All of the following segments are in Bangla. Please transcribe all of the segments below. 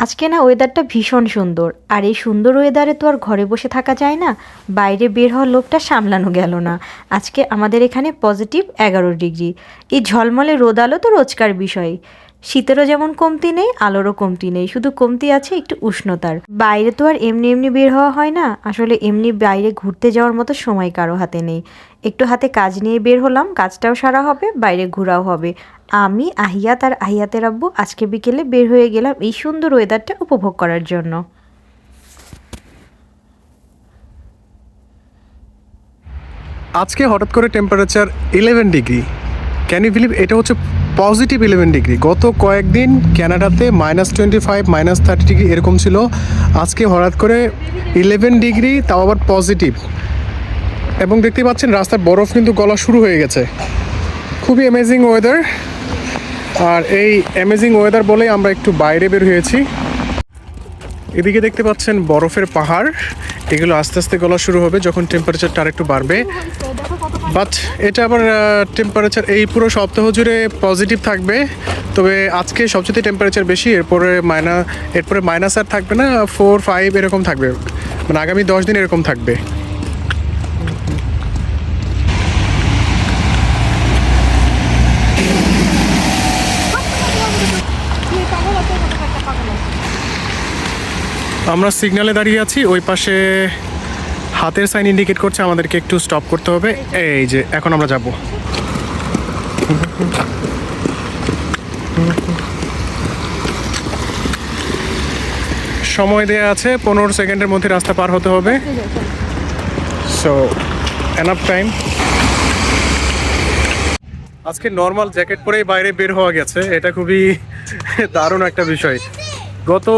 আজকে না ওয়েদারটা ভীষণ সুন্দর। আর এই সুন্দর ওয়েদারে তো আর ঘরে বসে থাকা যায় না, বাইরে বের হওয়ার লোকটা সামলানো গেল না। আজকে আমাদের এখানে পজিটিভ এগারো ডিগ্রি এই ঝলমলে রোদ আলো তো রোজকার বিষয়। শীতেরও যেমন কমতি নেই, আলোরও কমতি নেই। শুধু কমতি আছে একটু উষ্ণতার। বাইরে তো আর এমনি এমনি বের হওয়া হয় না। আসলে এমনি বাইরে ঘুরতে যাওয়ার মতো সময় কারও হাতে নেই। একটু হাতে কাজ নিয়ে বের হলাম, কাজটাও সারা হবে, বাইরে ঘোরাও হবে। আমি, আহিয়াত আর আহিয়াতের আব্বু আজকে বিকেলে বের হয়ে গেলাম এই সুন্দর ওয়েদারটা উপভোগ করার জন্য। আজকে হঠাৎ করে temperature eleven degree can you believe এটা হচ্ছে পজিটিভ ইলেভেন ডিগ্রি গত কয়েকদিন ক্যানাডাতে minus twenty five minus thirty degree এরকম ছিল। আজকে হঠাৎ করে ইলেভেন ডিগ্রি তাও আবার পজিটিভ এবং দেখতে পাচ্ছেন রাস্তার বরফ কিন্তু গলা শুরু হয়ে গেছে। খুবই অ্যামেজিং ওয়েদার আর এই অ্যামেজিং ওয়েদার বলেই আমরা একটু বাইরে বের হয়েছি। এদিকে দেখতে পাচ্ছেন বরফের পাহাড়। এগুলো আস্তে আস্তে গলা শুরু হবে যখন টেম্পারেচারটা আরেকটু বাড়বে। বাট এটা আবার টেম্পারেচার এই পুরো সপ্তাহ জুড়ে পজিটিভ থাকবে। তবে আজকে সবচেয়ে টেম্পারেচার বেশি, এরপরে মাইনা এরপরে মাইনাস আর থাকবে না ফোর ফাইভ এরকম থাকবে। মানে আগামী দশ দিন এরকম থাকবে। আমরা সিগন্যালে দাঁড়িয়ে আছি, ওই পাশে হাতের সাইন ইন্ডিকেট করছে, আমাদেরকে একটু স্টপ করতে হবে। এই যে, এখন আমরা যাব। সময় দেয়া আছে, পনেরো সেকেন্ডের মধ্যে রাস্তা পার হতে হবে। সো এনাফ টাইম আজকে নর্মাল জ্যাকেট পরেই বাইরে বের হওয়া গেছে, এটা খুবই দারুণ একটা বিষয়। গত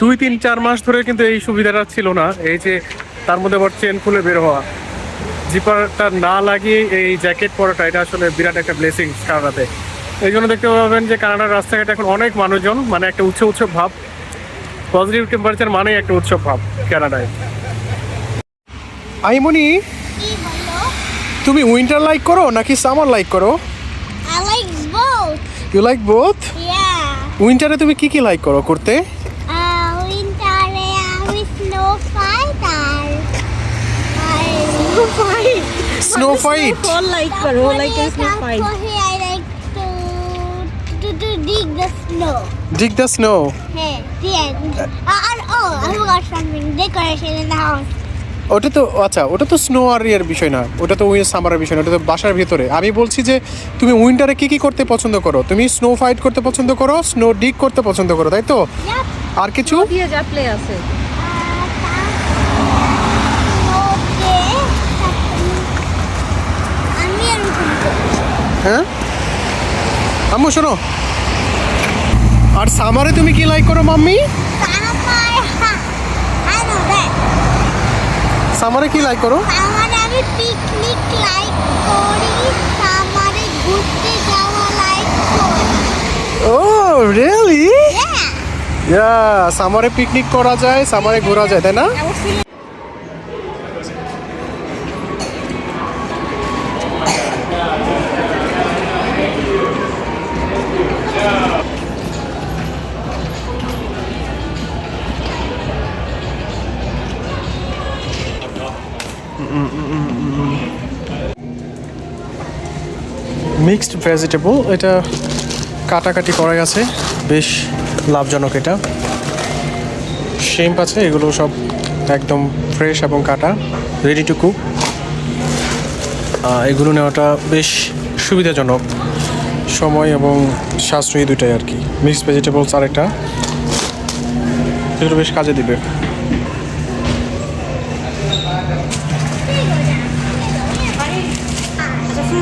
দুই তিন চার মাস ধরে কিন্তু এই সুবিধাটা ছিল না। এই যে তার মধ্যে আবার চেন খুলে বের হওয়া। জিপারটা না লাগিয়ে এই জ্যাকেট পরাটা এটা আসলে বিরাট একটা ব্লেসিং কানাডাতে এই জন্য দেখতে পাবেন যে কানাডার রাস্তাঘাটে এখন অনেক মানুষজন মানে একটা উৎসব উৎসব ভাব। পজিটিভ টেম্পারেচার মানেই একটা উৎসব ভাব কানাডায়। আইমনি তুমি উইন্টার লাইক করো নাকি সামার লাইক করো? I like both. You like both Yeah. উইন্টারে তুমি কি কি লাইক করো করতে Uh, winter আমি snow fight আর আর snow fight. Snow fight like তারপরে I like to to to dig the snow. Dig the snow Hey, the end. Uh, and oh, I forgot something. Decoration in the house. ওটা তো আচ্ছা ওটা তো স্নো আর ইয়ার বিষয় না ওটা তো উই সামারের বিষয় না ওটা তো বাসার ভিতরে আমি বলছি যে তুমি উইন্টারে কি কি করতে পছন্দ করো তুমি স্নো ফাইট করতে পছন্দ করো স্নো ডিগ করতে পছন্দ করো তাই তো. আর কিছু দিয়ে যা প্লে আছে Okay. আমি এরকম হ্যাঁ? আম্মু শোনো। আর সামারে তুমি কি লাইক করো মাম্মি. সামারে কি লাইক করো? আমার আমি পিকনিক লাইক করি সামারে ঘুরতে যাওয়া লাইক করি। ও রিয়েলি ইয়া সামারে পিকনিক করা যায় সামারে ঘোরা যায় তাই না? মিক্সড ভেজিটেবল, এটা কাটাকাটি করা গেছে, বেশ লাভজনক এটা। শেম্প আছে, এগুলো সব একদম ফ্রেশ এবং কাটা রেডি টু কুক এগুলো নেওয়াটা বেশ সুবিধাজনক। সময় এবং সাশ্রয়ী দুটাই আর কি। মিক্সড ভেজিটেবলস আর একটা এগুলো বেশ কাজে দিবে।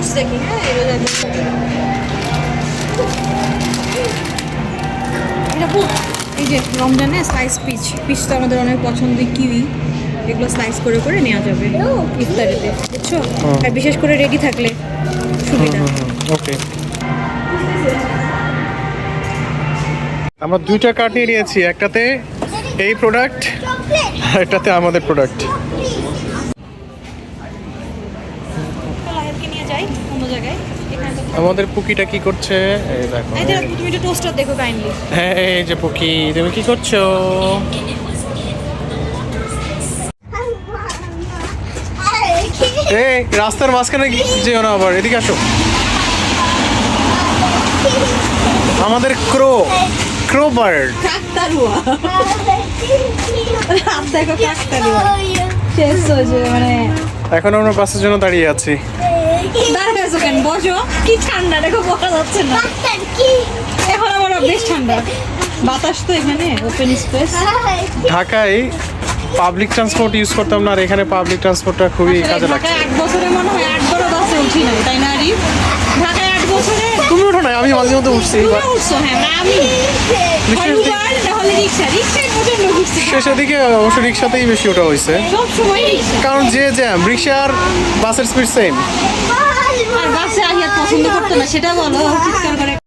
ফ্রুটস দেখি হ্যাঁ এটা খুব এই যে রমজানে স্লাইস পিচ পিচ তো আমাদের অনেক পছন্দের কিউই এগুলো স্লাইস করে করে নেওয়া যাবে ইফতারিতে। বুঝছ? আর বিশেষ করে রেডি থাকলে সুবিধা। ওকে আমরা দুইটা কার্ড নিয়ে নিয়েছি। একটাতে এই প্রোডাক্ট আর একটাতে আমাদের প্রোডাক্ট আমাদের পুকিটা কি করছে? এই দেখো। এই দেখো তুমি একটা টোস্টার দেখো কাইন্ডলি হ্যাঁ এই যে পুকি তুমি কি করছ? এই রাস্তার মাঝখানে যেও না আবার এদিকে আসো। আমাদের ক্রো ক্রো বার্ড। কাকতারুয়া হাত দেখো কাকতারুয়া শেষ হয়েছে মানে এখন আমরা বাসের জন্য দাঁড়িয়ে আছি। দাঁড়িয়ে আছো কেন বসো। কি ঠান্ডা দেখো বসা যাচ্ছে না। এখন আমার বেশ ঠান্ডা। বাতাস তো এখানে ওপেন স্পেস ঢাকায় পাবলিক ট্রান্সপোর্ট ইউজ করতাম না আর এখানে পাবলিক ট্রান্সপোর্টটা খুবই কাজে লাগছে। এক বছরে মনে হয় একবারও বাসে উঠি নাই তাই না আরিফ? ঢাকায় এক বছরে তুমি ওঠো না আমি মাঝে মধ্যে উঠছি উঠছো হ্যাঁ দিক- শেষের অবশ্য রিক্সাতেই বেশি ওঠা হয়েছে। কারণ যে জ্যাম রিক্সা আর বাসের স্পিড সেম আর বাসে পছন্দ করতো না সেটা বলো চিৎকার করে।